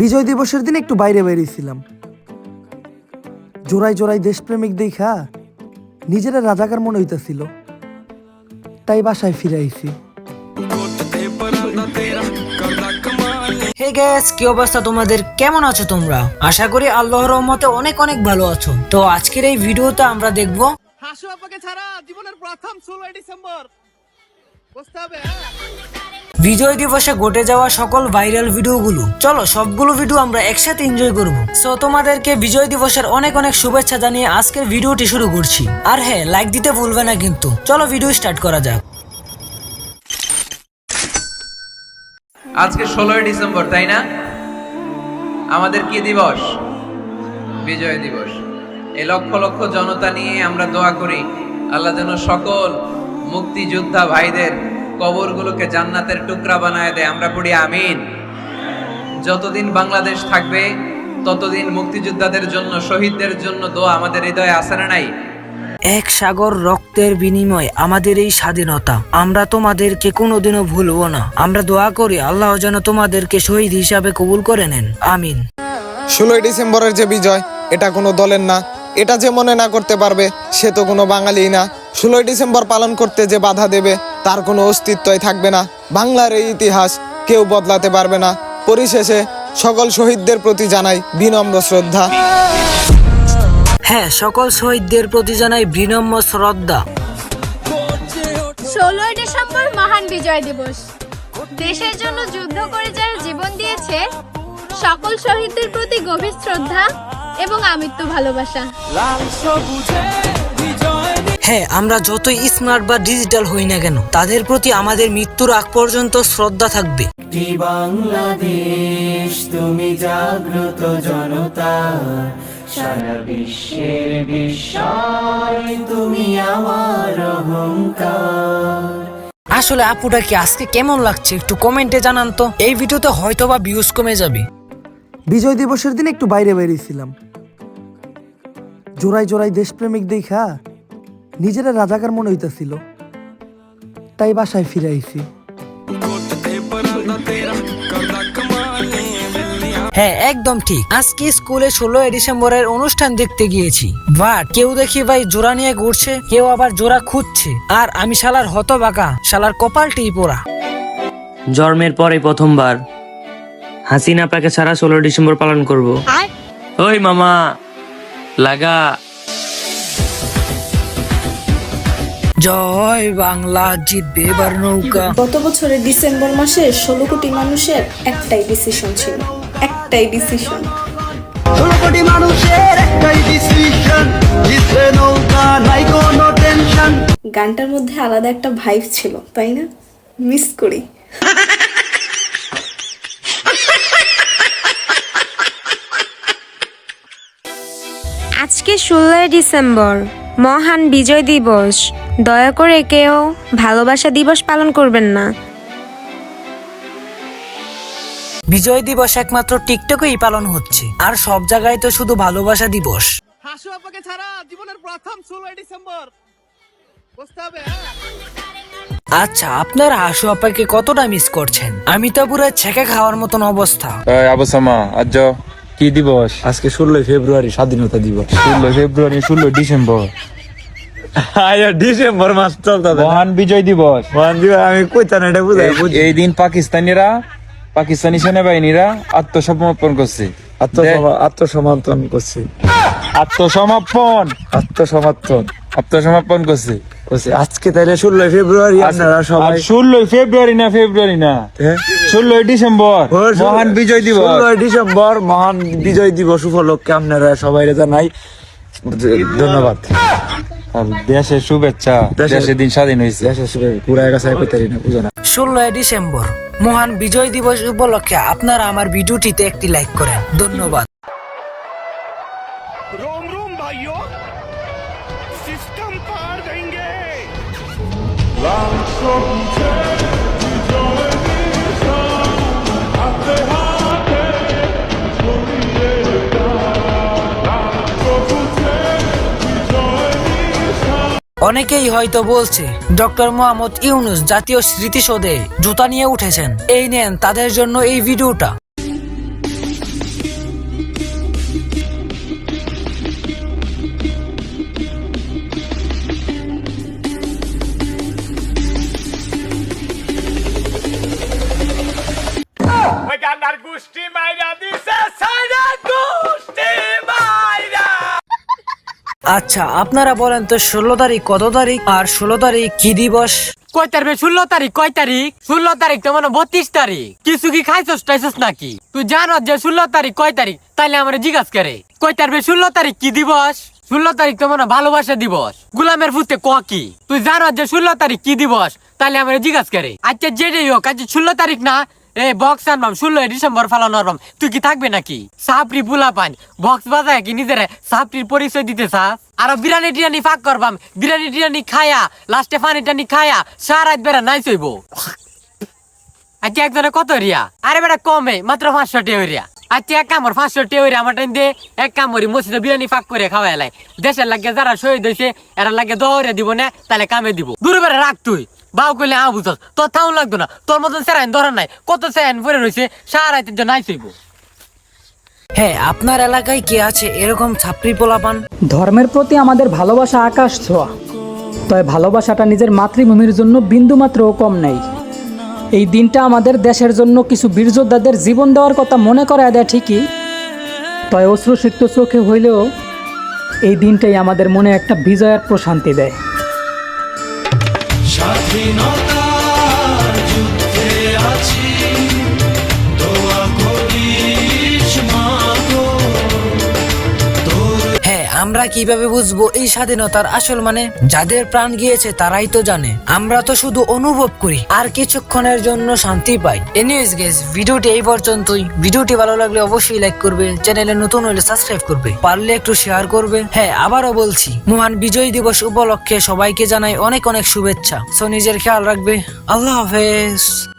বিজয় দিবসের দিন একটু বাইরে বেরিয়েছিলাম। জোড়ায় জোড়ায় দেশপ্রেমিক দেখা নিজেরা রাজাকার মনে হইতাছিল। তাই বাসায় ফিরে আইছি। হে গ্যাস কি অবস্থা তোমাদের? কেমন আছো তোমরা? আশা করি আল্লাহর রহমতে অনেক অনেক ভালো আছো। তো আজকের এই ভিডিওতে আমরা দেখব হাসু আপাকে ছাড়া জীবনের প্রথম ষোলোই ডিসেম্বর? বিজয় দিবসে ঘটে যাওয়া সকল ভাইরাল ভিডিওগুলো। চলো সবগুলো ভিডিও আমরা একসাথে এনজয় করব। সো তোমাদেরকে বিজয় দিবসের অনেক অনেক শুভেচ্ছা জানিয়ে আজকের ভিডিওটি শুরু করছি। আর হ্যাঁ লাইক দিতে ভুলবে না কিন্তু। চলো ভিডিও স্টার্ট করা যাক। আজকে ষোলোই ডিসেম্বর তাই না? আমাদের কি দিবস? বিজয় দিবস। এই লক্ষ লক্ষ জনতা নিয়ে আমরা দোয়া করি আল্লাহ যেন সকল মুক্তিযোদ্ধা ভাইদের কবরগুলোকে জান্নাতের টুকরা বানায় দেয়। আমরা পড়ি আমিন। যতদিন বাংলাদেশ থাকবে ততদিন মুক্তিযোদ্ধাদের জন্য শহীদদের জন্য দোয়া আমাদের হৃদয়ে আসে না নাই? এক সাগর রক্তের বিনিময় আমাদের এই স্বাধীনতা। আমরা তোমাদেরকে কোনোদিনও ভুলবো না। আমরা দোয়া করি আল্লাহ যেন তোমাদেরকে শহীদ হিসাবে কবুল করে নেন। আমিন। ষোলোই ডিসেম্বরের যে বিজয় এটা কোনো দলের না। এটা যে মনে না করতে পারবে সে তো কোনো বাঙালি না। ষোলোই ডিসেম্বর পালন করতে যে বাধা দেবে তার কোনো অস্তিত্বই থাকবে না। বাংলার এই ইতিহাস কেউ বদলাতে পারবে না। পরিশেষে সকল শহীদদের প্রতি জানাই বিনম্র শ্রদ্ধা। হ্যাঁ সকল শহীদদের প্রতি জানাই বিনম্র শ্রদ্ধা। ষোলোই ডিসেম্বর মহান বিজয় দিবস। দেশের জন্য যুদ্ধ করে যারা জীবন দিয়েছে সকল শহীদদের প্রতি গভীর শ্রদ্ধা এবং আমৃত্যু ভালোবাসা। হ্যাঁ আমরা যতই স্মার্ট বা ডিজিটাল হই না কেন তাদের প্রতি আমাদের মৃত্যুর আগ পর্যন্ত শ্রদ্ধা থাকবে। বাংলাদেশ তুমি জাগ্রত জনতা। সারা বিশ্বের বিস্ময় তুমি আমার অহংকার। আসলে আপুটা কি আজকে কেমন লাগছে একটু কমেন্টে জানান তো। এই ভিডিওতে হয়তো বা ভিউজ কমে যাবে। বিজয় দিবসের দিন একটু বাইরে বেরিয়েছিলাম। জোড়ায় জোড়ায় দেশপ্রেমিক দেখা। নিজেরা রাজাকার মনে হইতাছিল। তাই বাসায় ফিরে আইছি। হ্যাঁ একদম ঠিক। আজকে স্কুলে ষোলোই ডিসেম্বরের অনুষ্ঠান দেখতে গিয়েছি। বাট কেউ দেখি ভাই জোড়া নিয়ে ঘুরছে কেউ আবার জোড়া খুঁজছে। আর আমি শালার হতবাকা শালার কপালটি পোড়া। জন্মের পরে প্রথমবার। হাসিনা পাকে ছাড়া ষোলো ডিসেম্বর পালন করব। ওই মামা লাগা। জয় বাংলা জিতবে এবার নৌকা। গত বছরের ডিসেম্বর মাসে ষোলো কোটি মানুষের একটাই ডিসিশন ছিল একটাই ডিসিশন গানটার মধ্যে আলাদা একটা ভাইব ছিল তাই না? মিস করি। আজকে ষোলোই ডিসেম্বর মহান বিজয় দিবস। দয়া করে কেউ ভালোবাসা দিবস পালন করবেন না। বিজয় দিবস একমাত্র টিকটকেই পালন হচ্ছে। আর সব জায়গায় তো শুধু ভালোবাসা দিবস। হাসু আপাকে ছাড়া জীবনের প্রথম ষোলোই ডিসেম্বর। বুঝতে হবে হ্যাঁ? আচ্ছা আপনার হাসু আপাকে কতটা মিস করছেন? আমি তো পুরো ছেঁকে খাওয়ার মতন অবস্থা। আবু সামা আজ কি দিবস? আজকে ষোলোই ফেব্রুয়ারি স্বাধীনতা দিবস। ষোলোই ফেব্রুয়ারি ষোলোই ডিসেম্বর। আয়া ডিসেম্বর মাস চলতে মহান বিজয় দিবস। মহান দিবস আমি কইতাম এটা বুঝাই এই- এই দিন পাকিস্তানিরা পাকিস্তানি সেনাবাহিনীরা আত্মসমর্পণ করছে। আত্মসমর্পণ করছি। আত্মসমর্পণ। আত্মসমর্পণ। আত্মসমর্পণ করছে। আজকে তাইলে ষোলোই ফেব্রুয়ারি আপনারা সবাই ষোলোই ফেব্রুয়ারি না ফেব্রুয়ারি না। হ্যাঁ? ষোলোই ডিসেম্বর। মহান বিজয় দিবস। ষোলোই ডিসেম্বর মহান বিজয় দিবস উপলক্ষে আপনারা সবাই জানাই। ধন্যবাদ। দেশে শুভেচ্ছা দেশে দিন স্বাধীন হয়েছে দেশে পুরাই গেছে কইতারি না বুঝো না। ষোলোই ডিসেম্বর মহান বিজয় দিবস উপলক্ষে আপনারা আমার ভিডিওটিতে একটি লাইক করেন। ধন্যবাদ। রোম রোম ভাইও সিস্টেম অনেকেই হয়তো বলছে, ডক্টর মোহাম্মদ ইউনুস জাতীয় স্মৃতিসৌধে জুতা নিয়ে উঠেছেন। এই নেন তাদের জন্য এই ভিডিওটা। গোষ্ঠী মাইরা দিছে আচ্ছা আপনারা বলেন তো ষোলো তারিখ কত তারিখ আর ষোলো তারিখ কি দিবস? কয় তারিখ ষোলো তারিখ? কয় তারিখ? ষোলো তারিখ তো মানে বত্রিশ তারিখ। কিছু কি খাইছস, টাইছস নাকি? তুই জানো যে ষোলো তারিখ কয় তারিখ? তাইলে আমার জিজ্ঞাসা করে। কয় তারিখ ষোলো তারিখ কি দিবস? ষোলো তারিখ তো মানে ভালোবাসা দিবস। গুলামের ফুতে ক কি? তুই জানো যে ষোলো তারিখ কি দিবস? তাইলে আমার জিজ্ঞাসা করে। আচ্ছা যেটাই হোক আজ ষোলো তারিখ না এ বক্স আনবাম, ষোলোই ডিসেম্বর ফালানো আনবাম। তুই কি থাকবে নাকি? সাপড়ি বুলা পান বক্স বাজায় কি নিজের সাপড়ির পরিচয় দিতে চাস আর বিরিয়ানি টিরানি ফাঁক করবাম। বিরিয়ানি টিরানি খায়া, লাস্টে পানি টানি খায়া সারা রাত বেড়া নাই চইব। আজকে একজনে কত রিয়া? আরে বেটা কমে, মাত্র পাঁচশো টিয়া রিয়া আচ্ছা এক কামর পাঁচশো টিয়া আমার টাইম এক কামড়ি মসজিদে বিরিয়ানি ফাঁক করে খাওয়াই লাই দেশের লাগে যারা শহীদ হয়েছে এরা লাগে দৌড়ে দিব না তাহলে কামে দিব। দূরে রাখ তুই। বাউ কইলে আ বুঝস তোর থাউন লাগতো না তোর মতন সেরাইন ধরার নাই কত সেরাইন পরে রয়েছে সারা নাই চইব হ্যাঁ আপনার এলাকায় কে আছে এরকম ছাপড়ি পোলাপান? ধর্মের প্রতি আমাদের ভালোবাসা আকাশ ছোঁয়া। তবে ভালোবাসাটা নিজের মাতৃভূমির জন্য বিন্দুমাত্রও কম নেই। এই দিনটা আমাদের দেশের জন্য কিছু বীরযোদ্ধাদের জীবন দেওয়ার কথা মনে করায় দেয় ঠিকই। তয় অশ্রুসিক্ত চোখে হইলেও এই দিনটাই আমাদের মনে একটা বিজয়ের প্রশান্তি দেয়। স্বাধীনতার আমরা কীভাবে বুঝব এই স্বাধীনতার আসল মানে? যাদের প্রাণ গিয়েছে তারাই তো জানে। আমরা তো শুধু অনুভব করি, আর কিছুক্ষণের জন্য শান্তি পাই। এনিওয়েজ গেস ভিডিওটি এই পর্যন্তই। ভিডিওটি ভালো লাগলে অবশ্যই লাইক করবে চ্যানেলে নতুন হলে সাবস্ক্রাইব করবে। পারলে একটু শেয়ার করবে। হ্যাঁ আবারও বলছি, মহান বিজয় দিবস উপলক্ষে সবাইকে জানাই অনেক অনেক শুভেচ্ছা। সো নিজের খেয়াল রাখবে। আল্লাহ হাফেজ।